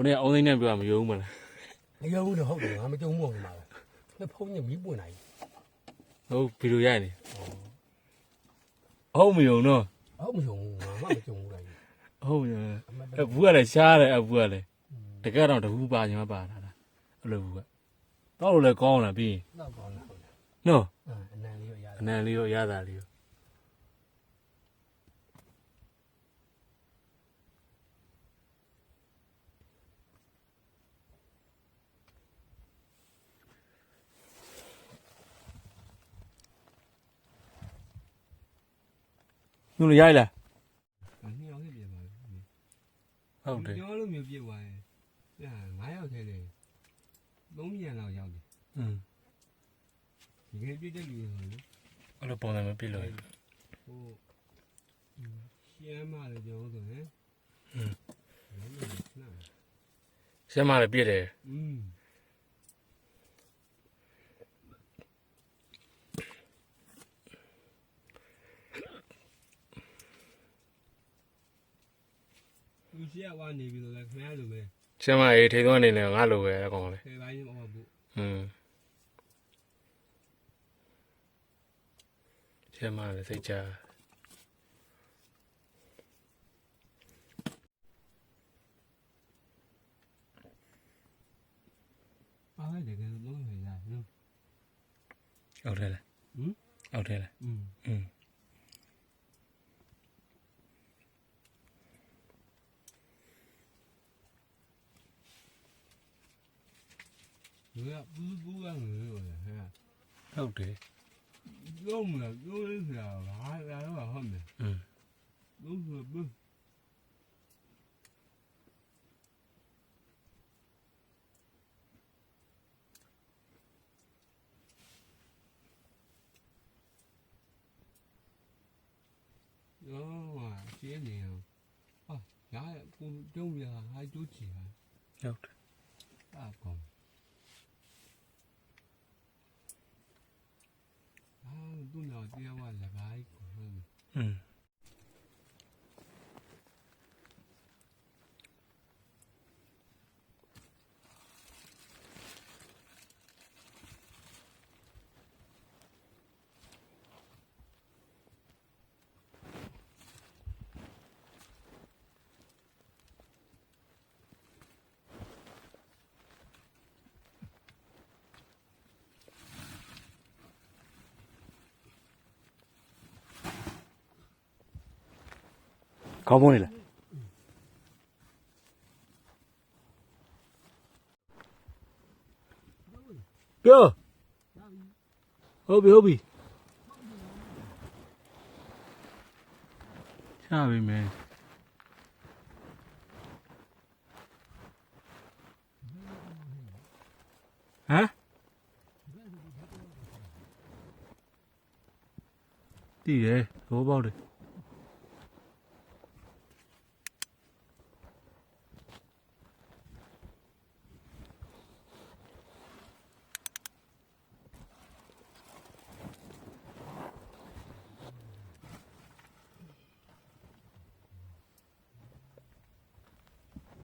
ကိုနေ့အောင်သိန်းနဲ့ပြောမယုံဘူးမလားမယုံဘူးတော့ဟုတ်တယ်ငါမကြုံဘူးဟိုမှာပဲဖုန်းညမီးပွင့်လိုက်ဟုတ်ဗီဒီယိုရိုက်နေဟုတ်မယုံတော့ဟုတ်မယုံဘူးငါမှမကြုံဘူးလိုက်ဟုတ်မယုံအမအဘူးကလည်းရှားတယ်အဘူးကလည်းတကယ်တော့တကူပါညီမပါတာလားအဲ့လိုဘူးကတော့လို့လည်းကောင်းလာပြီးတော့ကောင်းလားဟုတ်လားနော်အနံလေးရရအနံလေးရောရတာလေးရော ညလိုရိုက်လား နှစ်ယောက်ဖြစ်ပြန်ပါပြီ ဟုတ်တယ် ပြောလို့မျိုးပြစ်သွားရင်အဲငါးယောက်ထဲလေသုံးမြန်လောက်ရောက်တယ် อืม ဒီကနေ့ပြစ်တဲ့လူတွေဆိုရင် အဲ့လိုပုံစံမပြစ်လို့ ဟိုရှမ်းမလည်းကျွန်တော်ဆိုရင် อืม နား ရှမ်းမလည်းပြစ်တယ် อืม ရှိရဝနေပြီလို့လည်းခင်ဗျားလိုပဲ ရှမ်းမရေးထိသွန်းအနေနဲ့ငါလိုပဲအကောင်လေ ခေပိုင်းမဟုတ်ဘူး อืมရှမ်းမလည်းစိတ်ချ ပါလိုက်တယ်ကတော့လုံးနေရတယ်နော် ဟုတ်တယ်လား ဟမ် ဟုတ်တယ်လား อืม อืม လူကပူးပူးကငွေလို့လေဟဲ့ဟုတ်တယ်ပြောမလားပြောလို့ဆိုတာဘာလာတော့ဟုတ်မယ်อืมလို့ဆိုဘူးတော့ဟာရှင်းနေအောင်ဟာညာကိုတုံးရဟာကျိုးချီဟာဟုတ်တယ် အကောင်အာ သူ့နောက်တရားဝလည်းဘာကြီးကိုဟုတ်မယ် อืม ခေါင်းပုံးနေလားပြောဟုတ်ပြီဟုတ်ပြီချပြီမယ်ဟမ်တည်တယ်ဘောပေါက်တယ်